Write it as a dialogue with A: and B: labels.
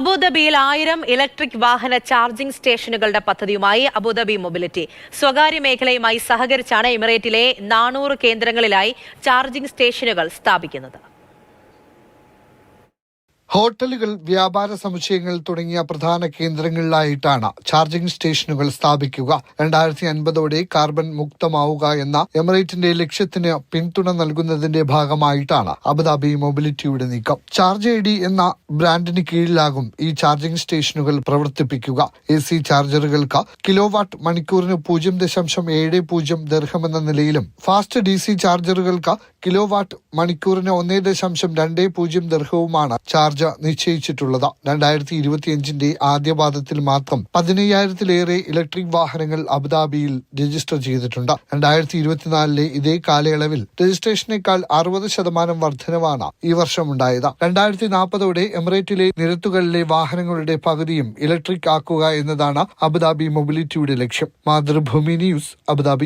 A: അബുദാബിയിൽ ആയിരം ഇലക്ട്രിക് വാഹന ചാർജിംഗ് സ്റ്റേഷനുകളുടെ പദ്ധതിയുമായി അബുദാബി മൊബിലിറ്റി. സ്വകാര്യ മേഖലയുമായി സഹകരിച്ചാണ് എമിറേറ്റിലെ നാനൂറ് കേന്ദ്രങ്ങളിലായി ചാർജിംഗ് സ്റ്റേഷനുകൾ സ്ഥാപിക്കുന്നത്.
B: ഹോട്ടലുകൾ വ്യാപാര സമുച്ചയങ്ങൾ തുടങ്ങിയ പ്രധാന കേന്ദ്രങ്ങളിലായിട്ടാണ് ചാർജിംഗ് സ്റ്റേഷനുകൾ സ്ഥാപിക്കുക. രണ്ടായിരത്തി അൻപതോടെ കാർബൺ മുക്തമാവുക എന്ന എമിറേറ്റിന്റെ ലക്ഷ്യത്തിന് പിന്തുണ നൽകുന്നതിന്റെ ഭാഗമായിട്ടാണ് അബുദാബി മൊബിലിറ്റിയുടെ നീക്കം. ചാർജ് ഐ ഡി എന്ന ബ്രാൻഡിന് കീഴിലാകും ഈ ചാർജിംഗ് സ്റ്റേഷനുകൾ പ്രവർത്തിപ്പിക്കുക. എ സി ചാർജറുകൾക്ക് കിലോ വാട്ട് മണിക്കൂറിന് പൂജ്യം ദശാംശം ഏഴ് പൂജ്യം ദർഹമെന്ന നിലയിലും ഫാസ്റ്റ് ഡി സി ചാർജറുകൾക്ക് കിലോ വാട്ട് മണിക്കൂറിന് ഒന്നേ ദശാംശം രണ്ടേ പൂജ്യം ദീർഘവുമാണ് ചാർജ് നിശ്ചയിച്ചിട്ടുള്ളത്. രണ്ടായിരത്തി ഇരുപത്തിയഞ്ചിന്റെ ആദ്യപാദത്തിൽ മാത്രം പതിനയ്യായിരത്തിലേറെ ഇലക്ട്രിക് വാഹനങ്ങൾ അബുദാബിയിൽ രജിസ്റ്റർ ചെയ്തിട്ടുണ്ട്. രണ്ടായിരത്തി ഇരുപത്തിനാലിലെ ഇതേ കാലയളവിൽ രജിസ്ട്രേഷനേക്കാൾ അറുപത് ശതമാനം വർധനവാണ് ഈ വർഷം ഉണ്ടായത് രണ്ടായിരത്തി നാൽപ്പതോടെ എമിറേറ്റിലെ നിരത്തുകളിലെ വാഹനങ്ങളുടെ പകുതിയും ഇലക്ട്രിക് ആക്കുക എന്നതാണ് അബുദാബി മൊബിലിറ്റിയുടെ ലക്ഷ്യം. Mathrubhumi news Abu Dhabi.